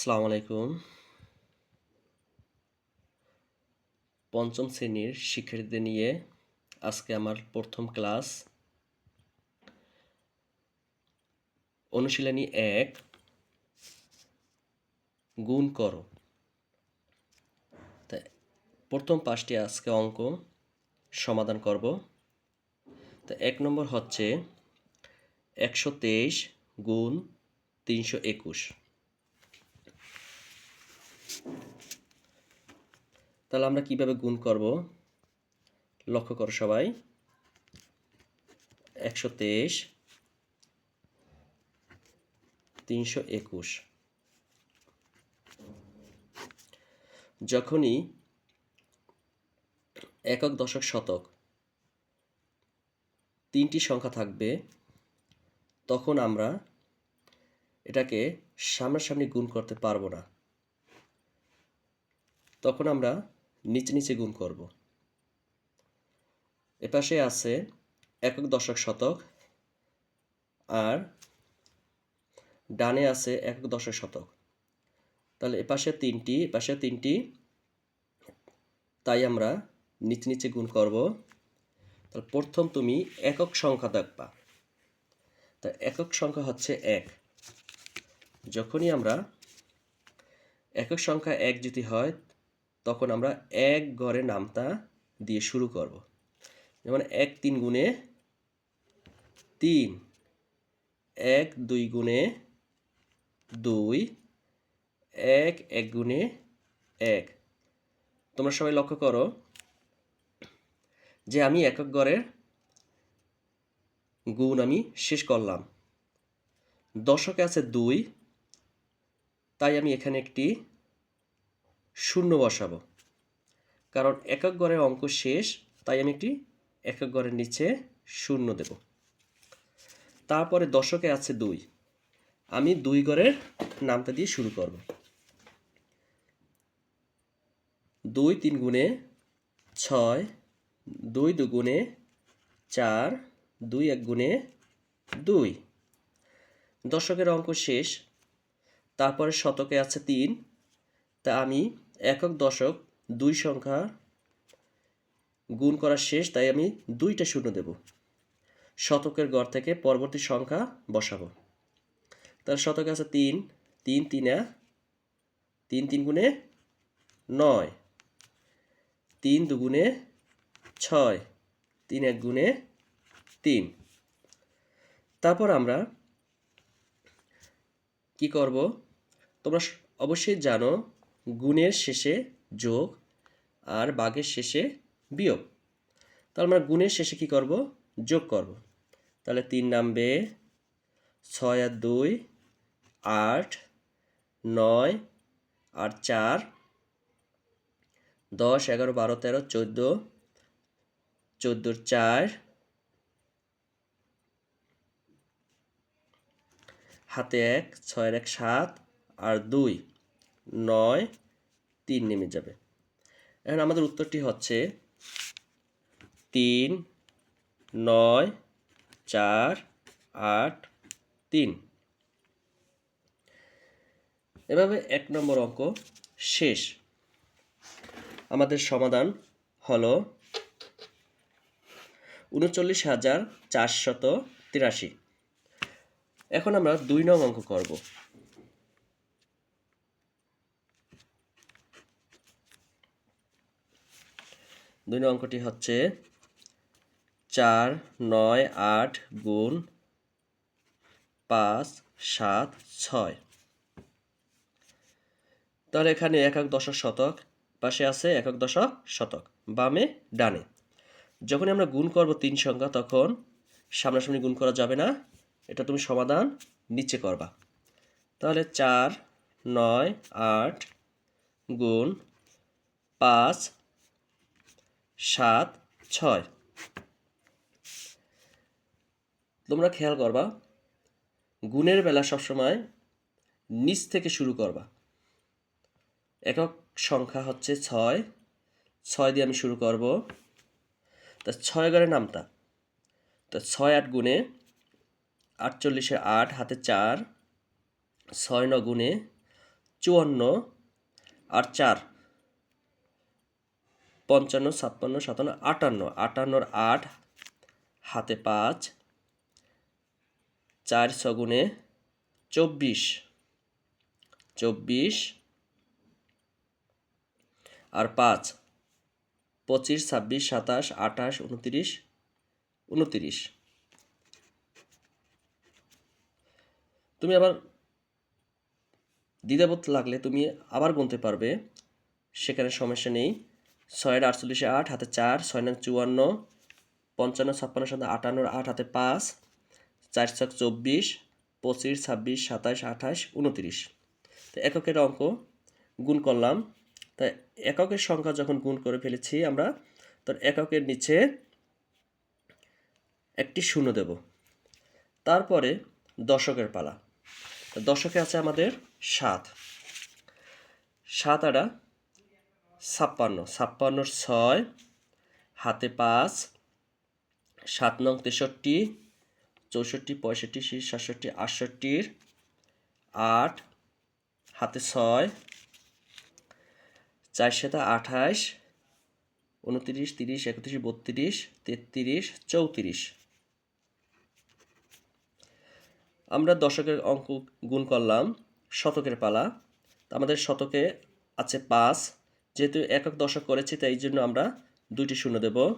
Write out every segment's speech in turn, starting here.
আসসালামু আলাইকুম। পঞ্চম শ্রেণির শিক্ষার্থীদের নিয়ে আজকে আমার প্রথম ক্লাস। অনুশীলনী এক, গুণ করো। তা প্রথম পাঁচটি আজকে অঙ্ক সমাধান করব। তো এক নম্বর হচ্ছে একশো তেইশ গুণ তিনশো একুশ। তাহলে আমরা কীভাবে গুণ করব? লক্ষ্য করো সবাই। একশো তেইশ, তিনশো একুশ। যখনই একক দশক শতক, তিনটি সংখ্যা থাকবে, তখন আমরা এটাকে সামনাসামনি গুণ করতে পারব না। তখন আমরা নিচে নিচে গুণ করব। এপাশে আছে একক দশক শতক আর ডানে আছে একক দশক শতক। তাহলে এপাশে তিনটি এপাশে তিনটি, তাই আমরা নিচে নিচে গুণ করব। তাহলে প্রথম তুমি একক সংখ্যা দেখবা। তা একক সংখ্যা হচ্ছে এক। যখনই আমরা একক সংখ্যা এক যদি হয় তখন আমরা এক ঘরে নামতা দিয়ে শুরু করব। যেমন এক তিন গুণে তিন, এক দুই গুণে দুই, এক এক গুণে এক। তোমরা সবাই লক্ষ্য করো যে আমি একক গড়ের গুণ আমি শেষ করলাম। দশকে আছে দুই, তাই আমি এখানে একটি শূন্য বসাবো। কারণ একক গড়ের অঙ্ক শেষ, তাই আমি একটি একক গড়ের নিচে শূন্য দেব। তারপরে দশকে আছে দুই। আমি দুই গড়ের নামটা দিয়ে শুরু করব। দুই তিন গুণে ছয়, দুই দু গুণে চার, দুই এক গুণে দুই। দশকের অঙ্ক শেষ, তারপরে শতকে আছে তিন। তা আমি একক দশক দুই সংখ্যা গুণ করা শেষ, তাই আমি দুইটা শূন্য দেব। শতকের গড় থেকে পরবর্তী সংখ্যা বসাবো। তার শতকে আছে তিন তিন তিনে তিন তিন গুণে নয়, তিন দুগুণে ছয়, তিন এক গুণে তিন। তারপর আমরা কি করব? তোমরা অবশ্যই জানো গুণের শেষে যোগ আর বাঘের শেষে বিয়োগ। তাহলে আমরা গুণের শেষে কি করব? যোগ করব। তাহলে তিন নামবে ছয় আর দুই, আট, নয় আর চার, দশ, এগারো, বারো, তেরো, চোদ্দ, চোদ্দোর চার, হাতে এক, ছয়ের এক, সাত আর দুই। নয়, তিন নেমে যাবে। এখন আমাদের উত্তরটি হচ্ছে তিন, নয়, চার, আট, তিন। এভাবে এক নম্বর অঙ্ক শেষ। আমাদের সমাধান হল উনচল্লিশ হাজার চারশত তিরাশি। এখন আমরা দুই নং অঙ্ক করব। দুই নং অঙ্কটি হচ্ছে চার, নয়, আট, গুণ পাঁচ, সাত, ছয়। তাহলে এখানে একক দশক শতক, পাশে আছে একক দশক শতক, বামে, ডানে। যখন আমরা গুণ করব তিন সংখ্যা, তখন সামনাসামনি গুণ করা যাবে না, এটা তুমি সমাধান নিচে করবা। তাহলে চার, নয়, আট, গুণ পাঁচ সাত, ছয়। তোমরা খেয়াল করবা, গুণের বেলা সবসময় নিচ থেকে শুরু করবা। একক সংখ্যা হচ্ছে ছয়। ছয় দিয়ে আমি শুরু করব। তা ছয় গড়ে নামতা। তো ছয় আট গুণে আটচল্লিশে আট, হাতে চার। ছয় ন গুণে চুয়ান্ন, আর চার। পঞ্চান্ন, ছাপ্পান্ন, সাতান্ন, আটান্ন। আটান্নর আট, হাতে পাঁচ, চার ছগুণে চব্বিশ। চব্বিশ আর পাঁচ, পঁচিশ, ছাব্বিশ, সাতাশ, আঠাশ, উনত্রিশ উনত্রিশ। তুমি আবার দ্বিধাবোধ লাগলে তুমি আবার গুনতে পারবে, সেখানে সমস্যা নেই। ছয়ের আটচল্লিশে আট, হাতে চার, ছয় নং চুয়ান্ন, পঞ্চান্ন, ছাপ্পান্ন সাথে আটান্নর আট, হাতে পাঁচ, চার ছক চব্বিশ, পঁচিশ, ছাব্বিশ সাতাশ আঠাশ উনত্রিশ। তো এককের অঙ্ক গুণ করলাম। তাই এককের সংখ্যা যখন গুণ করে ফেলেছি আমরা, তো এককের নিচে একটি শূন্য দেব। তারপরে দশকের পালা। তো দশকে আছে আমাদের সাত। সাত আটা ছাপ্পান্ন ছাপ্পান্নর ছয়, হাতে পাঁচ, সাত নং তেষট্টি, চৌষট্টি, পঁয়ষট্টি, ষাট, সাতষট্টি, আটষট্টির আট, হাতে ছয়, চার সাথে আঠাশ, উনত্রিশ, তিরিশ, একত্রিশ, বত্রিশ, তেত্রিশ, চৌত্রিশ। আমরা দশকের অঙ্ক গুণ করলাম, শতকের পালা। আমাদের শতকে আছে পাঁচ যেহেতু একক দশক করেছি, তাই জন্য আমরা দুইটি শূন্য দেব।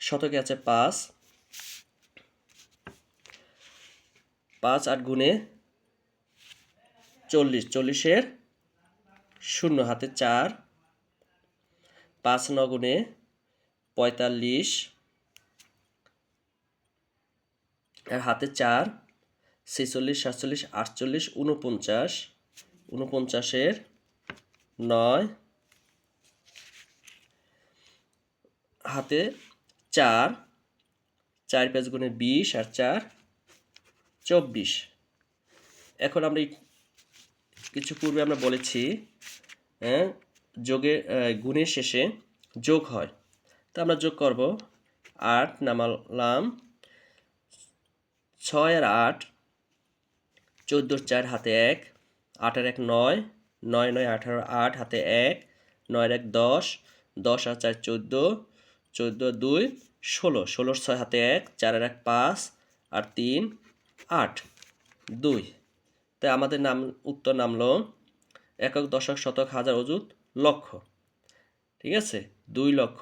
শতকে আছে পাঁচ। পাঁচ আট গুণে চল্লিশ। চল্লিশের শূন্য হাতে চার। পাঁচ নগুণে পঁয়তাল্লিশ। আর হাতে চার। ছেচল্লিশ, সাতচল্লিশ, আটচল্লিশ উনপঞ্চাশ উনপঞ্চাশের নয়। হাতে চার চার পাঁচ গুণে বিশ আর চার চব্বিশ। এখন আমরা কিছু পূর্বে আমরা বলেছি হ্যাঁ যোগে গুণের শেষে যোগ হয়। তা আমরা যোগ করব আট নামালাম, ছয় আর আট চোদ্দোর চার হাতে এক আটের এক নয় নয় নয় আঠারো আট হাতে এক নয়ের এক দশ দশ আর চার চোদ্দ চোদ্দ, দুই, ষোলো। ষোলোর ছয় হাতে এক, চারের এক পাঁচ, আর তিন, আট। দুই। তাই আমাদের নাম, উত্তর নামলো একক, দশক, শতক, হাজার অযুত লক্ষ। ঠিক আছে? দুই লক্ষ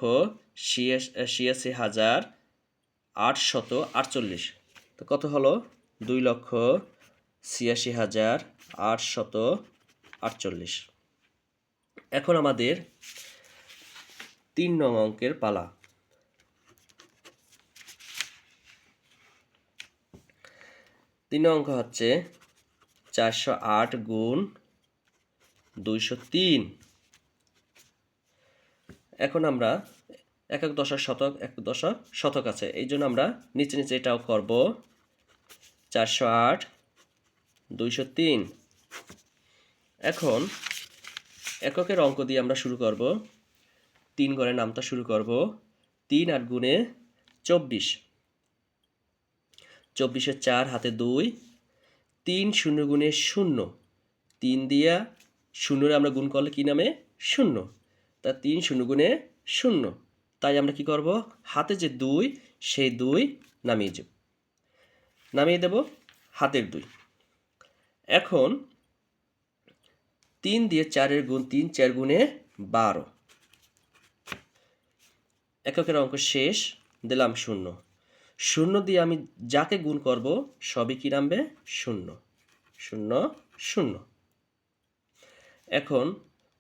ছিয়াশি হাজার আটশত আটচল্লিশ। তো কত হলো? দুই লক্ষ ছিয়াশি হাজার আটশত আটচল্লিশ। এখন আমাদের তিন নং অঙ্কের পালা। তিন অঙ্ক হচ্ছে চারশো আট গুণ দুইশো তিন। এখন আমরা একক দশক শতক এক দশক শতক আছে। এই জন্য আমরা নিচে নিচে এটাও করব। চারশো আট, দুইশো তিন। এখন এককের অঙ্ক দিয়ে আমরা শুরু করব। তিন ঘরে নামটা শুরু করব। তিন আট গুণে চব্বিশ। চব্বিশের চার, হাতে দুই। তিন শূন্য গুণে শূন্য। তিন দিয়া শূন্যরে আমরা গুণ করলে কি নামে? শূন্য। তা তিন শূন্য গুণে শূন্য। তাই আমরা কি করব? হাতে যে দুই, সেই দুই নামিয়ে যাব নামিয়ে দেব হাতের দুই। এখন তিন দিয়ে চারের গুণ তিন, চার গুণে বারো। এককের অঙ্ক শেষ, দিলাম শূন্য। শূন্য দিয়ে আমি যাকে গুণ করব, সবই কি নামবে? শূন্য। শূন্য শূন্য। এখন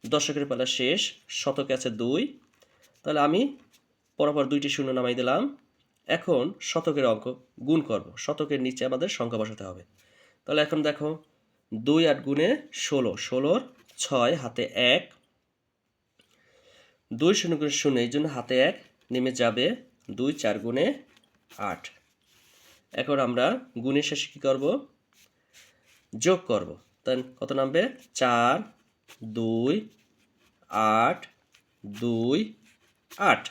দশকের পালা শেষ, শতকে আছে দুই। তাহলে আমি পরপর দুইটি শূন্য নামাই দিলাম। এখন শতকের অঙ্ক গুণ করব। শতকের নিচে আমাদের সংখ্যা বসাতে হবে। তাহলে এখন দেখো, দুই আট গুণে ষোলো। ষোলোর ছয় হাতে এক। দুই শূন্য গুণে শূন্য, এই জন্য হাতে এক নেমে যাবে দুই চার গুণে আট। এখন আমরা গুণের শেষে কী করব? যোগ করব। তাই কত নামবে? চার, দুই, আট দুই, আট।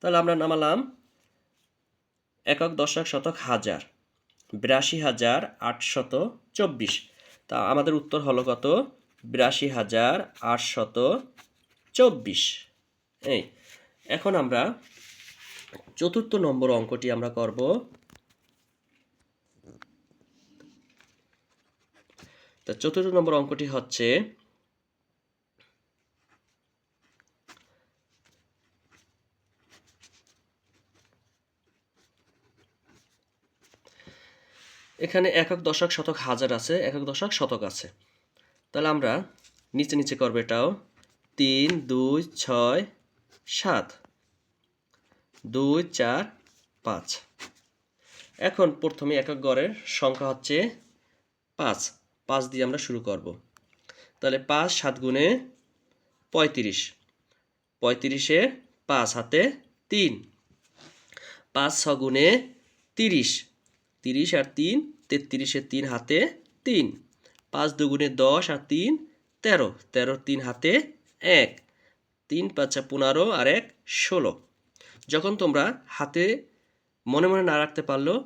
তাহলে আমরা নামালাম একক দশক শতক হাজার, বিরাশি হাজার আটশত চব্বিশ। তা আমাদের উত্তর হলো কত? বিরাশি হাজার আটশত চব্বিশ। এই, এখন আমরা চতুর্থ নম্বর অঙ্কটি আমরা করব। তো চতুর্থ নম্বর অঙ্কটি হচ্ছে এখানে একক দশক শতক হাজার আছে, একক দশক শতক আছে। তাহলে আমরা নিচে নিচে করব এটাও। তিন, দুই, ছয়, সাত। দুই, চার, পাঁচ। এখন প্রথমে একক গড়ের সংখ্যা হচ্ছে পাঁচ। পাঁচ দিয়ে আমরা শুরু করব। তাহলে পাঁচ সাত গুণে পঁয়ত্রিশ। পঁয়ত্রিশে পাঁচ হাতে তিন। পাঁচ ছ গুণে তিরিশ। তিরিশ আর তিন, তেত্রিশে তিন হাতে তিন। পাঁচ দুগুণে দশ আর তিন, তেরো। তেরো তিন হাতে এক। তিন, পাঁচা পনেরো আর এক, ষোলো। যখন তোমরা হাতে মনে মনে না রাখতে পারলেও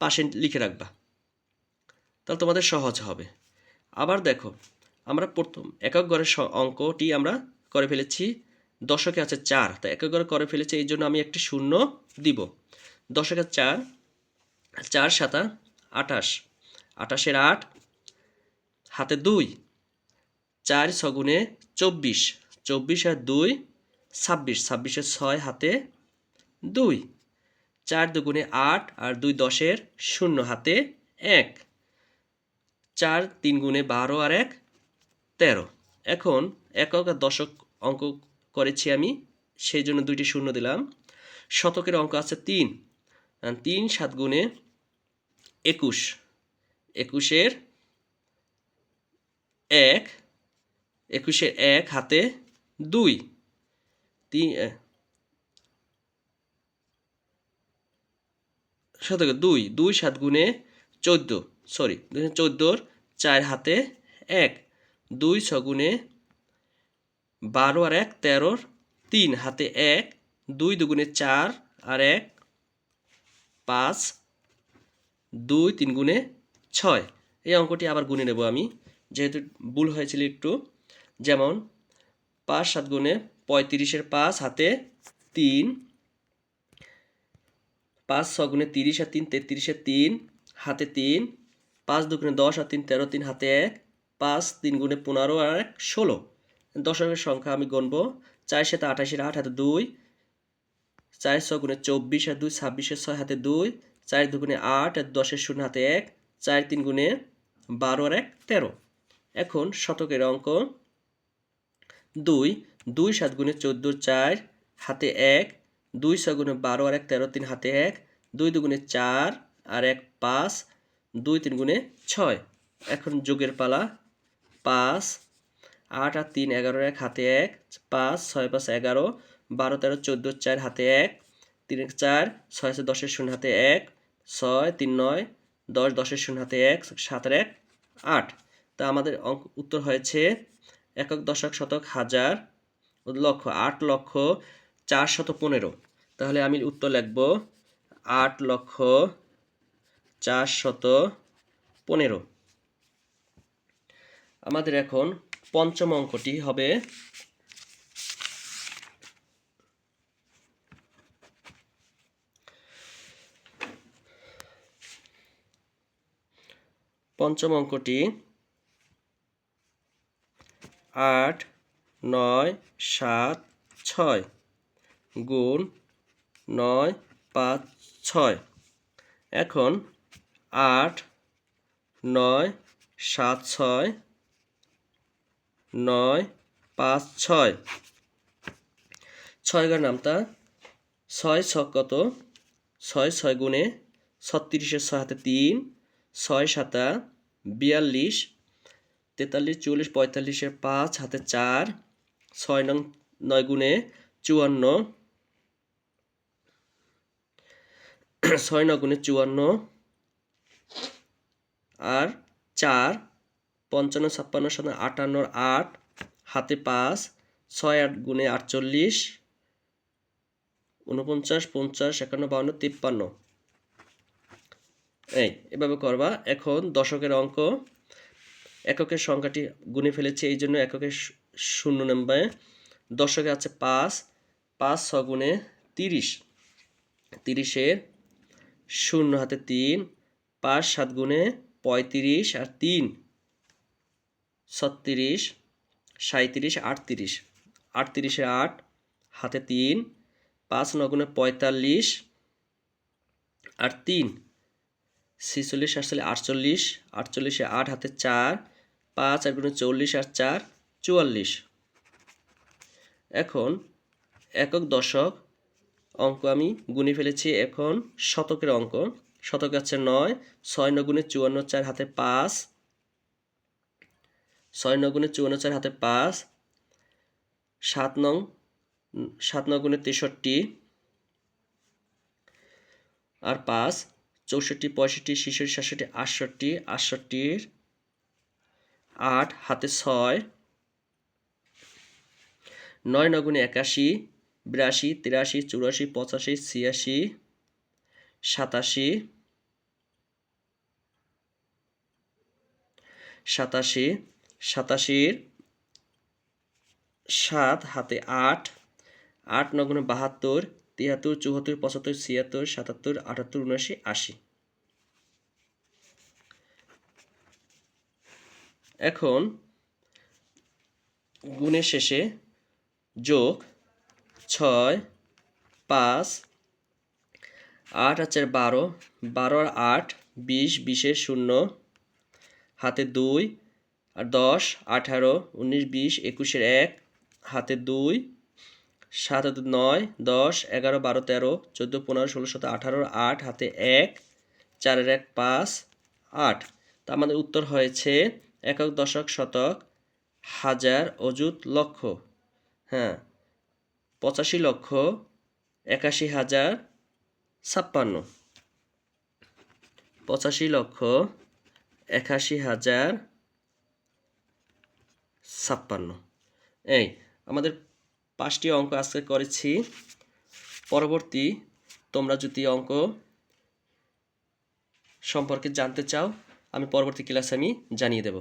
পাশে লিখে রাখবা। তাহলে তোমাদের সহজ হবে। আবার দেখো, আমরা প্রথম একক গড়ের অঙ্কটি আমরা করে ফেলেছি। দশকে আছে চার, তা একক গড়ে করে ফেলেছি, এই জন্য আমি একটি শূন্য দিব। দশকে চার চার সাতা আটাশ আটাশের আট, হাতে দুই, চার ছগুণে চব্বিশ চব্বিশ আর দুই ছাব্বিশ, ছাব্বিশের ছয় হাতে দুই। চার দুগুণে আট আর দুই দশের শূন্য হাতে এক। চার তিন গুণে বারো আর এক তেরো। এখন একক আর দশক অঙ্ক করেছি আমি সেই জন্য দুইটি শূন্য দিলাম। শতকের অঙ্ক আছে তিন। তিন সাত গুণে একুশ। একুশের এক। একুশের এক হাতে দুই। তিন শতকে দুই দুই সাত গুণে চোদ্দ সরি চোদ্দোর চার হাতে এক, দুই ছ গুণে বারো আর এক, তেরোর তিন হাতে এক, দুই দুগুণে চার আর এক, পাঁচ, দুই তিন গুণে ছয়। এই অঙ্কটি আবার গুণে নেব আমি, যেহেতু ভুল হয়েছিল একটু। যেমন, পাঁচ সাত গুণে পঁয়ত্রিশের পাঁচ হাতে তিন পাঁচ ছ গুণে তিরিশ আর তিন তেত্রিশের তিন, হাতে তিন, পাঁচ দুগুণে দশ আর তিন, তেরো, তিন, হাতে এক, পাঁচ তিন গুণে পনেরো আর এক, ষোলো। দশকের সংখ্যা আমি গণবো, চার সাথে আঠাশের আট, হাতে দুই, চার ছ গুণে চব্বিশ আর দুই ছাব্বিশের ছয়, হাতে দুই, চার দুগুণে আট আর দশের শূন্য, হাতে এক, চার তিন গুণে বারো আর এক, তেরো। এখন শতকের অঙ্ক। দুই দুই সাত গুণে চোদ্দোর চার, হাতে এক দুই ছ গুণে বারো আর এক তেরো, তিন হাতে এক, দুই দুগুণে চার আর এক পাঁচ, দুই তিন গুণে ছয়। এখন যোগের পালা, পাঁচ, আট আর তিন এগারো এক, হাতে এক, পাঁচ, ছয় পাঁচ এগারো, বারো তেরো চোদ্দ চার, হাতে এক, তিন এক চার, ছয় ছয় দশের শূন্য, হাতে এক, ছয় তিন নয়, দশ দশের শূন্য, হাতে এক সাতের এক, আট। তা আমাদের অঙ্ক উত্তর হয়েছে একক দশক শতক হাজার লক্ষ, আট লক্ষ চার শত পনেরো। তাহলে আমি উত্তর লিখব আট লক্ষ চার শত পনেরো। আমাদের এখন পঞ্চম অঙ্কটি হবে পঞ্চম অঙ্কটি আট, নয়, সাত, ছয়। গুণ নয় পাঁচ ছয়। এখন আট নয় সাত ছয় নয় পাঁচ ছয়। ছয় গার নামটা ছয় ছ কত? ছয় ছয় গুণে ছত্রিশের ছয় হাতে তিন, ছয় সাতা বিয়াল্লিশ, তেতাল্লিশ চল্লিশ পঁয়তাল্লিশের পাঁচ হাতে চার, ছয় নং নয় গুণে চুয়ান্ন ছয় নয় গুণে চুয়ান্ন আর চার পঞ্চান্ন, ছাপ্পান্ন সাত আটান্নর আট, হাতে পাঁচ, ছয় আট গুণে আটচল্লিশ উনপঞ্চাশ পঞ্চাশ, একান্ন, বাউন্ন, তিপ্পান্ন। এই, এভাবে করবা। এখন দশকের অঙ্ক। এককের সংখ্যাটি গুণে ফেলেছি, এই জন্য এককের শূন্য নম্বরে। দশকে আছে পাঁচ পাঁচ, ছ গুণে তিরিশ। তিরিশের শূন্য হাতে তিন, পাঁচ, সাত গুণে পঁয়ত্রিশ আর তিন। ছত্রিশ সাঁত্রিশ আটত্রিশ। আটত্রিশে আট, হাতে তিন, পাঁচ নগুণে পঁয়তাল্লিশ আর তিন। ছিচল্লিশ আটচল্লিশ আটচল্লিশ আটচল্লিশে আট, হাতে চার, পাঁচ আর গুণে চল্লিশ আর চার, চুয়াল্লিশ। এখন একক দশক অঙ্ক আমি গুনে ফেলেছি এখন শতকের অঙ্ক। শতক আছে নয়, ছয় নগুণে চুয়ান্ন চার হাতে পাঁচ। ছয় নগুণে চুয়ান্ন চার হাতে পাঁচ। সাত নং, সাত নগুণে তেষট্টি। আর পাঁচ, চৌষট্টি, পঁয়ষট্টি, ছেষট্টি, সাতষট্টি, আটষট্টি, আটষট্টির আট হাতে ছয়। নয় নগুণে একাশি। বিরাশি, তিরাশি, চুরাশি, পঁচাশি, ছিয়াশি, সাতাশি সাতাশি, সাতাশির সাত হাতে আট আট নগুণে বাহাত্তর, তিয়াত্তর, চুয়াত্তর, পঁচাত্তর, ছিয়াত্তর, সাতাত্তর, আটাত্তর, উনআশি, আশি। এখন গুণের শেষে যোগ ছয়, পাঁচ, আট আছে বারো বারো আর আট, বিশ বিশের শূন্য, হাতে দুই, আর দশ, আঠারো, উনিশ, বিশ, একুশের এক, হাতে দুই, সাত হাতে নয়, দশ, এগারো, বারো, তেরো, চোদ্দ, পনেরো, ষোলো, সতেরো, আঠারো, আট, হাতে এক, চারের এক, পাঁচ, আট। তা আমাদের উত্তর হয়েছে একক, দশক, শতক, হাজার, অযুত লক্ষ। হ্যাঁ পঁচাশি লক্ষ একাশি হাজার ছাপ্পান্ন। পঁচাশি লক্ষ একাশি হাজার ছাপ্পান্ন। এই, আমাদের পাঁচটি অঙ্ক আজকে করেছি। পরবর্তী তোমরা যদি অঙ্ক সম্পর্কে জানতে চাও, আমি পরবর্তী ক্লাসে আমি জানিয়ে দেব।